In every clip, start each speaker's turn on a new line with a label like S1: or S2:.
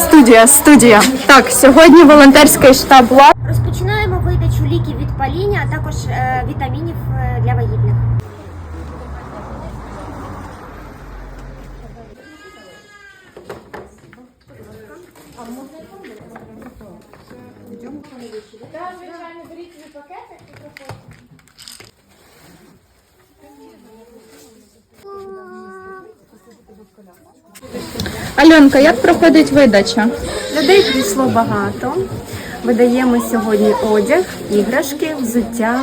S1: Студія, студія. Так, сьогодні волонтерський штаб ЛА.
S2: Розпочинаємо видачу ліків від паління, а також е, вітамінів е, для вагітних.
S1: Альонка, як проходить видача?
S3: Людей прийшло багато. Видаємо сьогодні одяг, іграшки, взуття.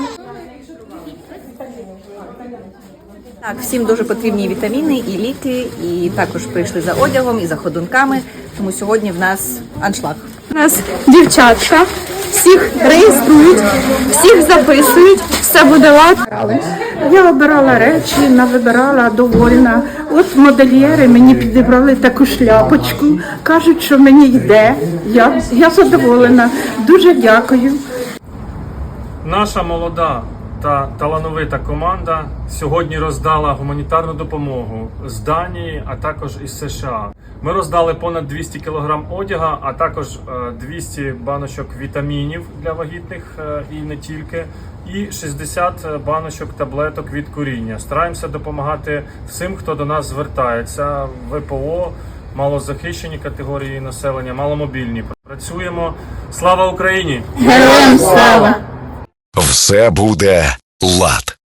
S4: Так, всім дуже потрібні вітаміни і ліки, і також прийшли за одягом і за ходунками. Тому сьогодні в нас аншлаг.
S1: У нас дівчатка, всіх реєструють, всіх записують, все буде ладно.
S5: Я обирала речі, навибирала довольна. От модельєри мені підібрали таку шляпочку. Кажуть, що мені йде. Я, я задоволена. Дуже дякую.
S6: Наша молода та талановита команда сьогодні роздала гуманітарну допомогу з Данії, а також із США. Ми роздали понад 200 кг одяга, а також е, 200 баночок вітамінів для вагітних е, і не тільки, і 60 баночок таблеток від куріння. Стараємося допомагати всім, хто до нас звертається. ВПО, малозахищені категорії населення, маломобільні. Працюємо. Слава Україні!
S1: Героям слава!
S7: Все буде лад.